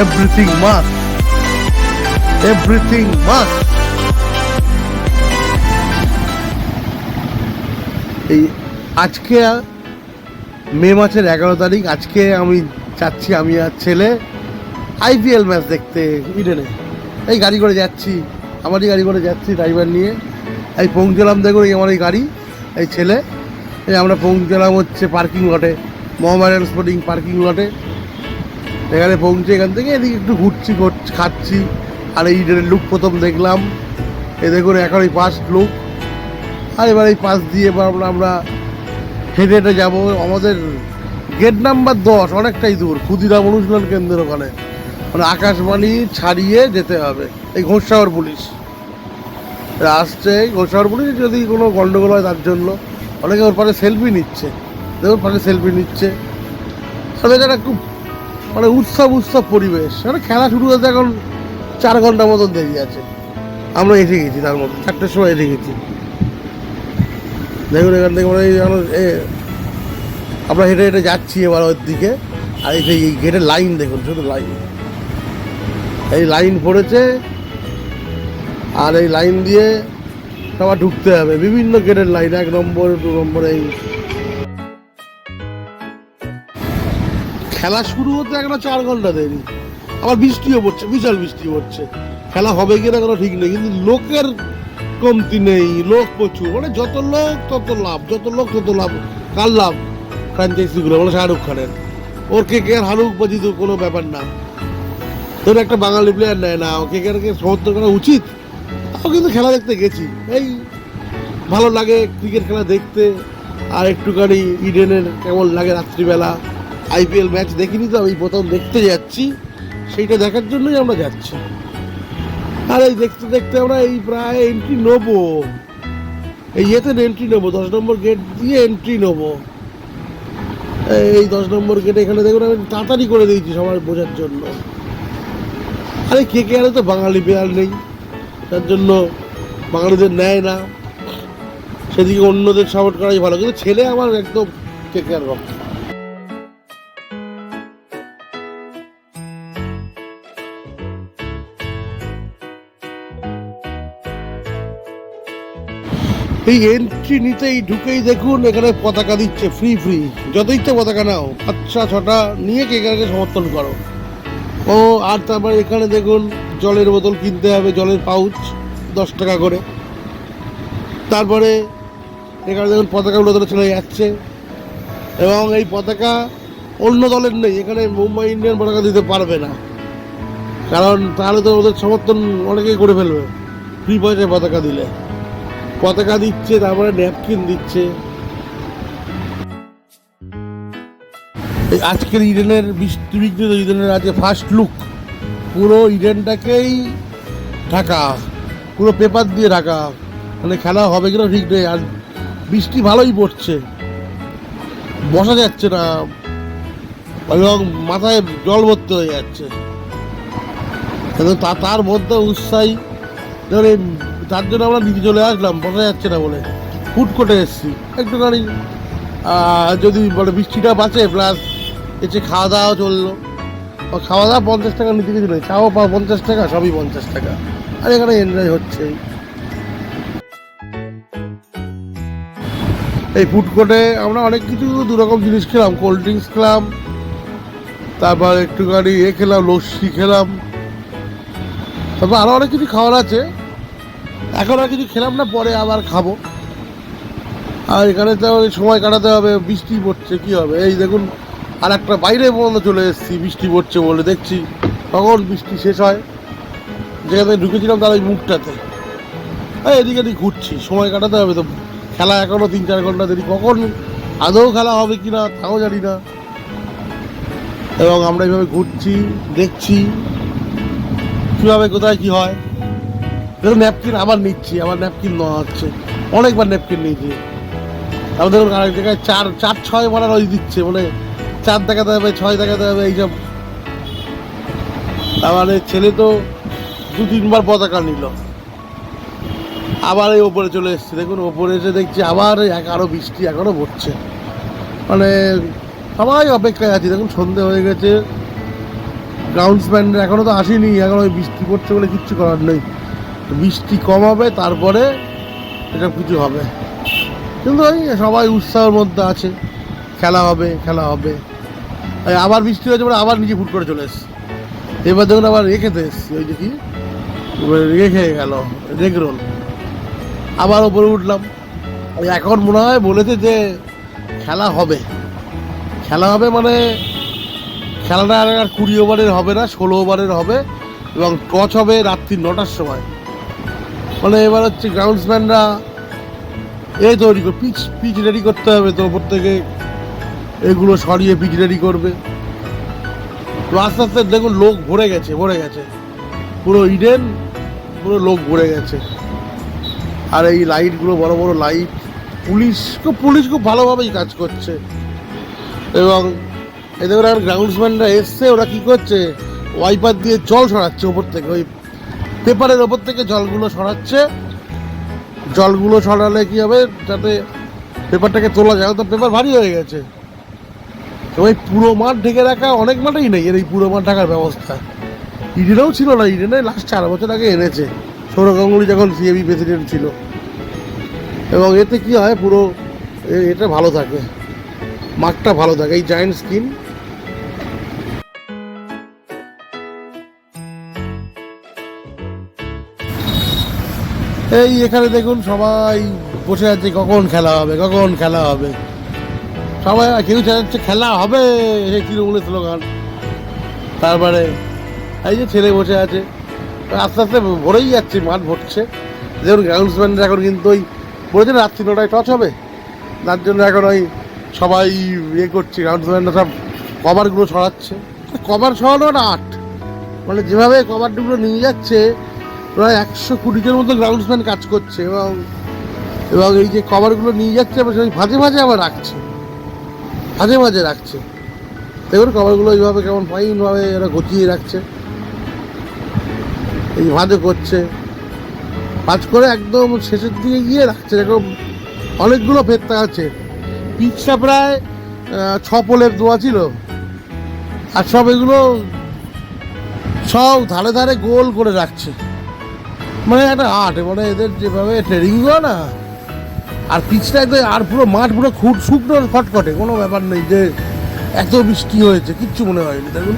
Everything must everything must এই আজকে মে মাসের এগারো তারিখ, আজকে আমি যাচ্ছি, আমি আর ছেলে আইপিএল ম্যাচ দেখতে ইডেনে। এই গাড়ি করে যাচ্ছি, আমারই গাড়ি করে যাচ্ছি ড্রাইভার নিয়ে। এই পৌঁছলাম, দেখুন এই আমার এই গাড়ি, এই ছেলে। এই আমরা পৌঁছলাম হচ্ছে পার্কিং লটে মোহামেডান স্পোর্টিং পার্কিং লটে এখানে পৌঁছে এখান থেকে এদিকে একটু ঘুরছি খাচ্ছি। আর এই লুক প্রথম দেখলাম এই দেখুন এখন এই ফার্স্ট লুক। আর এবার এই পাশ দিয়ে এবার আমরা আমরা হেঁটে হেঁটে যাব। আমাদের গেট নাম্বার দশ অনেকটাই দূর, ক্ষুদিরাম অনুশীলন কেন্দ্র ওখানে। মানে আকাশবাণী ছাড়িয়ে যেতে হবে। এই ঘোষসাগর পুলিশ। আসছে ঘোষসাগর পুলিশ, যদি কোনো গণ্ডগোল হয় তার জন্য। অনেকে ওর পাশে সেলফি নিচ্ছে। দেখুন পাশে সেলফি নিচ্ছে। তাদের একটা খুব মানে উৎসব উৎসব পরিবেশ। মানে খেলা শুরু হতে এখন চার ঘণ্টা মতন দেরি আছে। আমরা এসে গেছি তার মধ্যে, চারটের সময় এসে গেছি। দেখুন এখান থেকে মানে আমরা হেঁটে হেঁটে যাচ্ছি এবার ওর দিকে। আর এই এই গেটের লাইন দেখুন, শুধু লাইন। এই লাইন পড়েছে, আর এই লাইন দিয়ে সবার ঢুকতে হবে। বিভিন্ন গেটের লাইন, এক নম্বর, দু নম্বর, এই খেলা শুরু হতে এখনও চার ঘণ্টা দেরি আবার বৃষ্টিও পড়ছে, বিশাল বৃষ্টি পড়ছে। খেলা হবে কিনা কোনো ঠিক নেই, কিন্তু লোকের কমতি নেই, লোক প্রচুর। মানে যত লোক, তত লাভ, যত লোক, তত লাভ। কার লাভ? ফ্র্যাঞ্চাইজিগুলো মানে শাহরুখ খানের। ওর কে কে আর হারুক বাজি তো কোনো ব্যাপার না। ধরুন একটা বাঙালি প্লেয়ার নেয় না কে কে আর কে সমর্থন করা উচিত? তাও কিন্তু খেলা দেখতে গেছি। এই ভালো লাগে ক্রিকেট খেলা দেখতে। আর একটুখানি ইডেনের কেমন লাগে রাত্রিবেলা? আইপিএল ম্যাচ দেখিনি তো, আমি প্রথম দেখতে যাচ্ছি। সেইটা দেখার জন্যই আমরা যাচ্ছি। আর এই দেখতে দেখতে আমরা এই প্রায় এন্ট্রি নেব। এই ইয়েতে এন্ট্রি নেব, দশ নম্বর গেট দিয়ে এন্ট্রি নেব। এই দশ নম্বর গেট এখানে দেখুন, আমি তাড়াতাড়ি করে দিয়েছি সবার বোঝার জন্য। আরে কে কে আরে তো বাঙালি প্লেয়ার নেই। তার জন্য বাঙালিদের নেয় না। সেদিকে অন্যদের সাপোর্ট করাই ভালো। কিন্তু ছেলে আমার একদম কে কে আর ভক্ত এই এন্ট্রি নিতেই ঢুকেই দেখুন, এখানে পতাকা দিচ্ছে ফ্রি ফ্রি যত ইচ্ছে পতাকা নাও আচ্ছা ছটা, নিয়ে কে কাকে সমর্থন করো। ও, আর তারপর এখানে দেখুন, জলের বোতল কিনতে হবে, জলের পাউচ দশ টাকা করে। তারপরে এখানে দেখুন, পতাকা উড়ে ধরে চলে যাচ্ছে। এবং এই পতাকা অন্য দলের নেই, এখানে মুম্বাই ইন্ডিয়ান পতাকা দিতে পারবে না। কারণ তাহলে তো ওদের সমর্থন অনেকেই করে ফেলবে ফ্রি পয়সায় পতাকা দিলে। পতাকা দিচ্ছে, তারপরে ন্যাপকিন দিচ্ছে। আজকের ইডেনের বিঘ্নিত ইডেনের আজকে ফার্স্ট লুক পুরো ইডেনটাকেই ঢাকা, পুরো পেপার দিয়ে ঢাকা। মানে খেলা হবে কিনা ঠিক নেই, আর বৃষ্টি ভালোই পড়ছে। বসা যাচ্ছে না, এবং মাথায় জল ভর্তি হয়ে যাচ্ছে। তার মধ্যে উৎসাহী ধর তার জন্য আমরা নিচে চলে আসলাম বসা যাচ্ছে না বলে। ফুট কোটে এসেছি। আহ, যদি মানে বৃষ্টিটা বাঁচে প্লাস এসে খাওয়া দাওয়া চলল। খাওয়া দাওয়া পঞ্চাশ টাকা নিতে নেই চাও পাও পঞ্চাশ টাকা সবই পঞ্চাশ টাকা। আর এখানে এনজয় হচ্ছে। এই ফুড কোর্টে আমরা অনেক কিছু দু রকম জিনিস খেলাম কোল্ড ড্রিঙ্কস খেলাম তারপর একটুখানি এ খেলাম লস্যি খেলাম। তারপর আরও অনেক কিছু খাওয়ার আছে। এখন আর কিছু খেলাম না, পরে আবার খাব। আর এখানে তো সময় কাটাতে হবে, বৃষ্টি পড়ছে, কি হবে? এই দেখুন, আর একটা বাইরে পর্যন্ত চলে এসেছি, বৃষ্টি পড়ছে বলে দেখছি কখন বৃষ্টি শেষ হয়। যেখানে ঢুকেছিলাম তার ওই মুখটাতে। এই এদিকে এদিক ঘুরছি, সময় কাটাতে হবে তো। খেলা এখনও তিন চার ঘণ্টা দেরি, কখন আদৌ খেলা হবে কি না তাও জানি না। এবং আমরা এইভাবে ঘুরছি, দেখছি, কীভাবে কোথায় কি হয়। দেখুন ন্যাপকিন আবার নিচ্ছি, আবার ন্যাপকিন নেওয়া হচ্ছে। অনেকবার ন্যাপকিন নিয়েছি। তারপর দেখুন আরেক জায়গায় চার চার, ছয় মারার ওই দিচ্ছে মানে চার দেখাতে হবে, ছয় দেখাতে হবে, এইসব। তার মানে ছেলে তো দু, তিনবার পতাকা নিল। আবার এই ওপরে চলে এসছে। দেখুন, ওপরে এসে দেখছি আবার এক আরও বৃষ্টি এখনও পড়ছে। মানে সবাই অপেক্ষায় আছি। দেখুন, সন্ধে হয়ে গেছে। গ্রাউন্ডসম্যান এখনও তো আসেনি, এখন ওই বৃষ্টি পড়ছে বলে কিচ্ছু করার নেই। বৃষ্টি কম হবে তারপরে এটা কিছু হবে। কিন্তু ওই সবাই উৎসাহের মধ্যে আছে। খেলা হবে খেলা হবে। আবার বৃষ্টি হয়েছে বলে আবার নিজে ফুট করে চলে এসছে। এবার দেখুন আবার রেখেতে এসছি, ওই কি? রেখে গেল, রেগ রোল। আবার ওপরে উঠলাম। এখন মনে হয় বলেছে যে খেলা হবে। খেলা হবে মানে খেলাটা আর কুড়ি ওভারের হবে না, ষোলো ওভারের হবে এবং টচ হবে রাত্রি নটার সময়। মানে এবার হচ্ছে গ্রাউন্ডসম্যানরা এই তৈরি পিচ পিচ রেডি করতে হবে তো ওপর থেকে। এগুলো সরিয়ে পিচ রেডি করবে। তো আস্তে আস্তে দেখুন লোক ভরে গেছে ভরে গেছে। পুরো ইডেন, পুরো লোক ভরে গেছে। আর এই লাইটগুলো বড় বড় লাইট পুলিশ খুব পুলিশ খুব ভালোভাবেই কাজ করছে। এবং এদের ওরা গ্রাউন্ডসম্যানরা এসছে, ওরা কি করছে? ওয়াইপার দিয়ে জল সরাচ্ছে ওপর থেকে, ওই পেপারের ওপর থেকে জলগুলো সরাচ্ছে। জলগুলো সরালে কি হবে? যাতে পেপারটাকে তোলা যায়। তো পেপার ভারী হয়ে গেছে। তো ওই পুরো মাঠ ঢেকে রাখা অনেক মাঠেই নেই এর এই পুরো মাঠ ঢাকার ব্যবস্থা। ইডেনেও ছিল না, ইডেনে লাস্ট চার বছর আগে এনেছে। সৌরভ গাঙ্গুলি যখন সিএবি প্রেসিডেন্ট ছিল। এবং এতে কি হয়, পুরো এটা ভালো থাকে। মাঠটা ভালো থাকে। এই জায়েন্ট স্কিন এই এখানে দেখুন সবাই বসে আছে, কখন খেলা হবে, কখন খেলা হবে। সবাই কেউ চাচ্ছে খেলা হবে সেই তৃণমূলের স্লোগান। তারপরে এই যে ছেলে বসে আছে, আস্তে আস্তে ভরেই যাচ্ছে, মাঠ ভরছে। যেমন গ্রাউন্ডসম্যানরা এখন কিন্তু ওই বলেছে রাত্রি নটায় টচ হবে। তার জন্য এখন ওই সবাই ইয়ে করছে গ্রাউন্ডসম্যানরা সব কভারগুলো সরাচ্ছে কভার সরানো একটা আর্ট মানে যেভাবে কভারগুলো নিয়ে যাচ্ছে প্রায় একশো কুড়িটার মতো গ্রাউন্ডসম্যান কাজ করছে এবং এবং এই যে কভারগুলো নিয়ে যাচ্ছে, আবার সেই ভাজে ভাজে আবার রাখছে। ভাজে ভাজে রাখছে। দেখুন কভারগুলো এইভাবে কেমন ফাইনভাবে এরা গতিয়ে রাখছে। এই ভাজও করছে। ভাজ করে একদম শেষের দিকে গিয়ে রাখছে। এরকম অনেকগুলো ফেরতা আছে। পিচটা প্রায় ছ পোলের দোয়া ছিল। আর সব এগুলো সব ধারে ধারে গোল করে রাখছে। মানে একটা আর্ট মানে এদের যেভাবে ট্রেনিং না, আর পিচটা একদম, আর পুরো মাঠ পুরো খুব শুকনো খটখটে, কোনো ব্যাপার নেই যে এত বৃষ্টি হয়েছে, কিচ্ছু মনে হয়নি, দেখুন।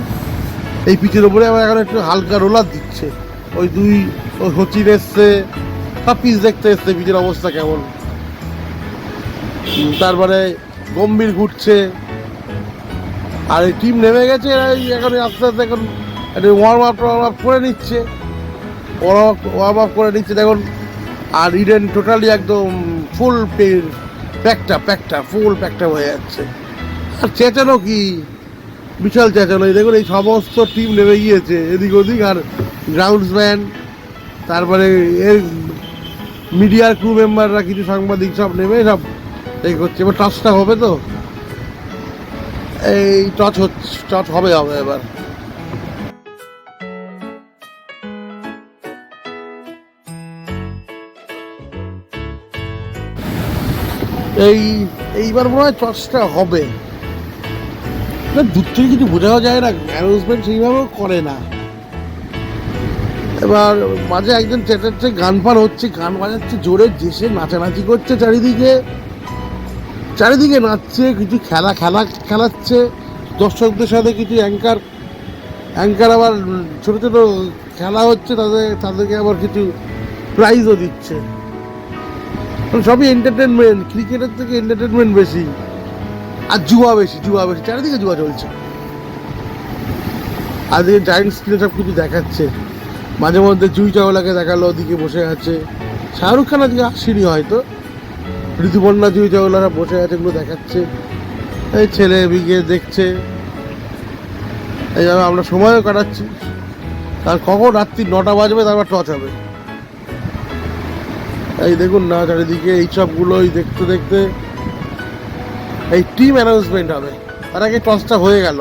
এই পিচের ওপরে আবার এখন একটু হালকা রোলার দিচ্ছে। ওই দুই ওই হচির এসছে, সব পিচ দেখতে এসছে, পিচের অবস্থা কেমন। তারপরে গম্ভীর ঘুরছে। আর এই টিম নেমে গেছে এখন আস্তে আস্তে এখন একটু ওয়ার্ম আপ ওয়ার্ম আপ করে নিচ্ছে। ওয়ার্ম আপ করে নিচ্ছে, দেখুন, আর ইডেন টোটালি একদম ফুল প্যাকটা প্যাকটা ফুল প্যাকটা হয়ে যাচ্ছে। আর চেঁচানো কি? বিশাল চেঁচানো দেখুন, এই সমস্ত টিম নেমে গিয়েছে, এদিক ওদিক, আর গ্রাউন্ডসম্যান তারপরে এর মিডিয়ার ক্রু মেম্বাররা কিছু সাংবাদিক সব নেমে সব এই করছে। এবার টচটা হবে তো? এই টচ হচ্ছে টচ হবে হবে এবার। এই, এইবার মনে হয় টচটা হবে। দূর থেকে কিছু বোঝাও যায় না অ্যানাউন্সমেন্ট সেইভাবেও করে না। এবার মাঝে একজন চেঁচাচ্ছে গান ফান হচ্ছে, গান বাজাচ্ছে জোরে জেসে নাচানাচি করছে চারিদিকে। চারিদিকে নাচছে, কিছু খেলা খেলা খেলাচ্ছে, দর্শকদের সাথে কিছু অ্যাঙ্কার অ্যাঙ্কার আবার ছোট ছোট খেলা হচ্ছে, তাদের, তাদেরকে আবার কিছু প্রাইজও দিচ্ছে। সবই এন্টারটেনমেন্ট ক্রিকেটের থেকে এন্টারটেনমেন্ট বেশি। আর জুয়া বেশি জুয়া বেশি, চারিদিকে জুয়া চলছে। আজকে জায়েন্ট স্ক্রিনে সব কিছু দেখাচ্ছে। মাঝে মধ্যে জুই চাওলাকে দেখাল, ওদিকে বসে আছে। শাহরুখ খান আজকে আসেনি হয়তো। ঋতুপর্ণা জুই চাওলারা বসে আছে, এগুলো দেখাচ্ছে। এই ছেলে বিকে দেখছে। এইভাবে আমরা সময়ও কাটাচ্ছি। আর কখন রাত্রি নটা বাজবে, তারপর টচ হবে। এই দেখুন না, চারিদিকে এই সবগুলোই দেখতে দেখতে এই টিম অ্যানাউন্সমেন্ট হবে। তার আগে টসটা হয়ে গেল।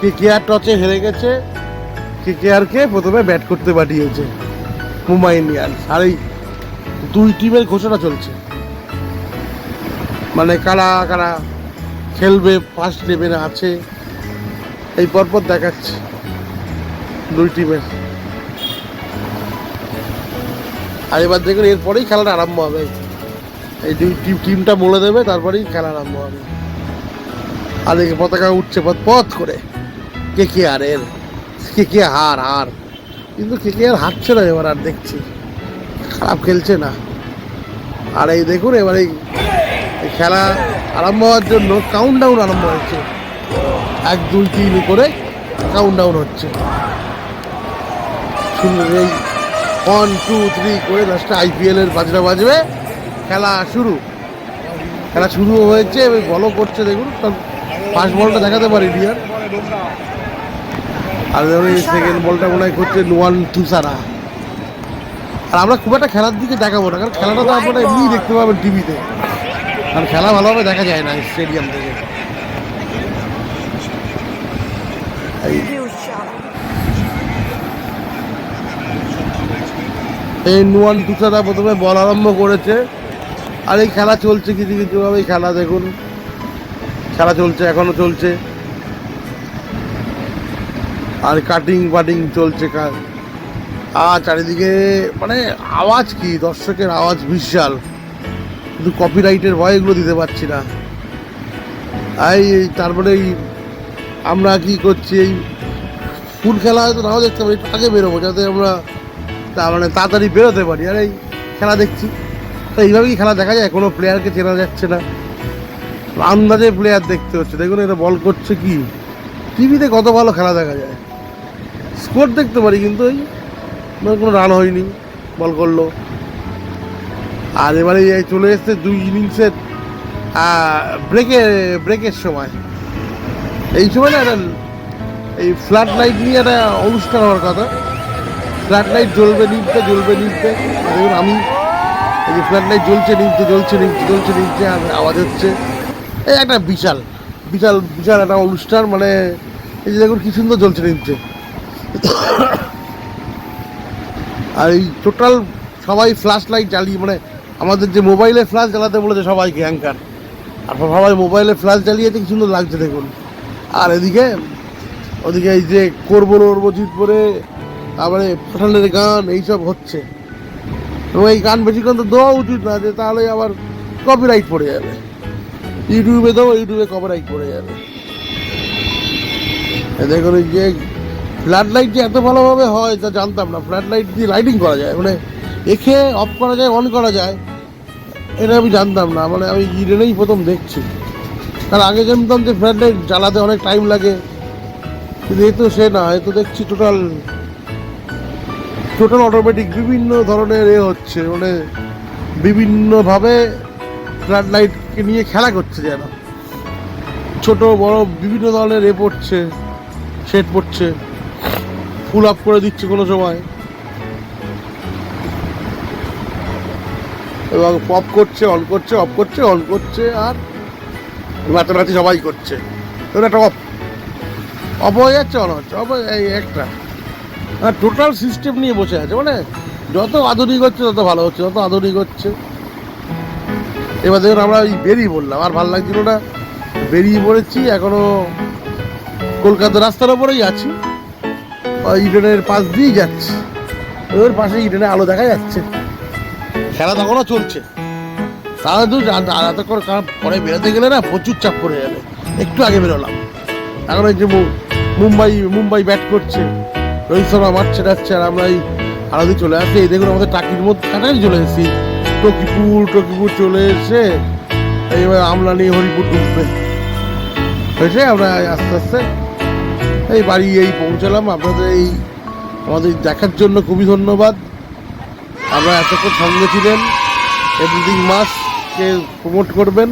কে কে আর টচে হেরে গেছে। কে কে আর কে প্রথমে ব্যাট করতে পাঠিয়েছে মুম্বাই ইন্ডিয়ান্স। আর এই দুই টিমের ঘোষণা চলছে। মানে কারা কারা খেলবে ফার্স্ট ইলেভেনে আছে। এই পরপর দেখাচ্ছে দুই টিমের আর এবার দেখুন, এরপরেই খেলাটা আরম্ভ হবে। এই টিমটা বলে দেবে, তারপরেই খেলা আরম্ভ হবে। আর এই পতাকা উঠছে পথ পথ করে। কে কে আর এর কে কে হার হার। কিন্তু কে কে আর হারছে না এবার, আর দেখছি। খারাপ খেলছে না। আর এই দেখুন, এবার এই খেলা আরম্ভ হওয়ার জন্য কাউন্ট ডাউন আরম্ভ হয়েছে। এক, দুই, তিন করে কাউন্ট ডাউন হচ্ছে এই ওয়ান টু থ্রি করে লাস্টে আইপিএল এর বাজনা বাজবে। খেলা শুরু। খেলা শুরু হয়েছে এবার বলও করছে দেখুন ফার্স্ট বলটা দেখাতে পারি ডিয়ার আর সেকেন্ড বলটা মনে হয় করছে নোয়ান তুষারা আর আমরা খুব একটা খেলার দিকে দেখাবো না কারণ খেলাটা তো আপনারা এমনি দেখতে পাবেন টিভিতে কারণ খেলা ভালোভাবে দেখা যায় না স্টেডিয়াম থেকে। এই নুয়ান তুষারা প্রথমে বল আরম্ভ করেছে। আর এই খেলা চলছে কিছু কিছুভাবে খেলা দেখুন। খেলা চলছে, এখনও চলছে। আর কাটিং ফাটিং চলছে আর চারিদিকে মানে আওয়াজ কি? দর্শকের আওয়াজ বিশাল। কিন্তু কপিরাইটের ভয় এগুলো দিতে পারছি না। এই তারপরে এই আমরা কি করছি? এই ফুল খেলা হয়তো নাও দেখতে পারি আগে বেরোবো, যাতে আমরা তা মানে তাড়াতাড়ি বেরোতে পারি। আর এই খেলা দেখছি। তো এইভাবেই খেলা দেখা যায়, কোনো প্লেয়ারকে চেনা যাচ্ছে না। আন্দাজে প্লেয়ার দেখতে হচ্ছে। দেখুন এটা বল করছে কি। টিভিতে কত ভালো খেলা দেখা যায়। স্কোর দেখতে পারি, কিন্তু ওই মানে কোনো রান হয়নি বল করল। আর এবারে এই চলে এসছে দুই ইনিংসের ব্রেকে ব্রেকের সময়। এই সময় না একটা এই ফ্ল্যাট লাইট নিয়ে একটা অনুষ্ঠান হওয়ার কথা। ফ্ল্যাট লাইট জ্বলবে নিভবে জ্বলবে আর দেখুন আমি এই যে ফ্ল্যাট লাইট জ্বলছে নিমতে জ্বলছে নিমতে, জ্বলছে নিভতে আর আওয়াজ হচ্ছে। এই একটা বিশাল বিশাল বিশাল একটা অনুষ্ঠান মানে এই যে দেখুন কি সুন্দর জ্বলছে নিভতে আর এই টোটাল সবাই ফ্ল্যাশ লাইট জ্বালিয়ে মানে আমাদের যে মোবাইলে ফ্ল্যাশ জ্বালাতে বলেছে সবাইকে অ্যাঙ্কার আর সবাই মোবাইলে ফ্ল্যাশ জ্বালিয়েছে কি সুন্দর লাগছে দেখুন। আর এদিকে, ওদিকে এই যে করব নড়বো জিতবো তারপরে পাঠানের গান এইসব হচ্ছে। এবং এই গান বেশিক্ষণ তো দেওয়া উচিত না, যে তাহলে আবার কপিরাইট পড়ে যাবে। ইউটিউবে দেবো, ইউটিউবে কপিরাইট পড়ে যাবে। দেখুন যে ফ্ল্যাট লাইট যে এত ভালোভাবে হয়, তা জানতাম না। ফ্ল্যাট লাইট দিয়ে লাইটিং করা যায় মানে এখে অফ করা যায় অন করা যায়, এটা আমি জানতাম না। মানে আমি ইডেনেই প্রথম দেখছি। তার আগে জানতাম যে ফ্ল্যাট লাইট জ্বালাতে অনেক টাইম লাগে। কিন্তু এ তো সে না, এ তো দেখছি টোটাল টোটাল অটোমেটিক বিভিন্ন ধরনের এ হচ্ছে মানে বিভিন্নভাবে ফ্ল্যাট লাইটকে নিয়ে খেলা করছে যেন ছোট, বড় বিভিন্ন ধরনের এ পড়ছে শেড পড়ছে ফুল আপ করে দিচ্ছে কোনো সময়। এবং পপ করছে অন করছে অফ করছে অন করছে, আর রাতারাতি সবাই করছে। এবার একটা অফ অফ হয়ে যাচ্ছে অন হচ্ছে অফ এই একটা। টোটাল সিস্টেম নিয়ে বসে আছে। মানে যত আধুনিক হচ্ছে, তত ভালো হচ্ছে, যত আধুনিক হচ্ছে। এবার দেখুন, আমরা ওই বেরিয়ে পড়লাম। আর ভালো লাগছিল না। বেরিয়ে পড়েছি, এখনও কলকাতা রাস্তার ওপরেই আছি। ইডেনের পাশ দিয়েই যাচ্ছি। ওর পাশে ইডেনের আলো দেখা যাচ্ছে। খেলা তখনও চলছে। তাহলে তো কারণ পরে বেরোতে গেলে না প্রচুর চাপ পড়ে যাবে। একটু আগে বেরোলাম। এখন ওই যে মুম্বাই মুম্বাই ব্যাট করছে। রোহিত শর্মা মারছে যাচ্ছে আর আমরা এই আলাদি চলে আসছি এই দেখুন আমাদের টাকির মধ্যে কাছাকাছি চলে এসেছি। টকিপুর টকিপুর চলে এসে এইবার আমলানি হরিপুর ঢুকবে। হয়েছে আমরা আস্তে আস্তে এই বাড়ি এই পৌঁছালাম। আপনাদের এই আমাদের দেখার জন্য খুবই ধন্যবাদ। আমরা এতক্ষণ সঙ্গে ছিলেন। এভরিথিং মাসকে প্রমোট করবেন।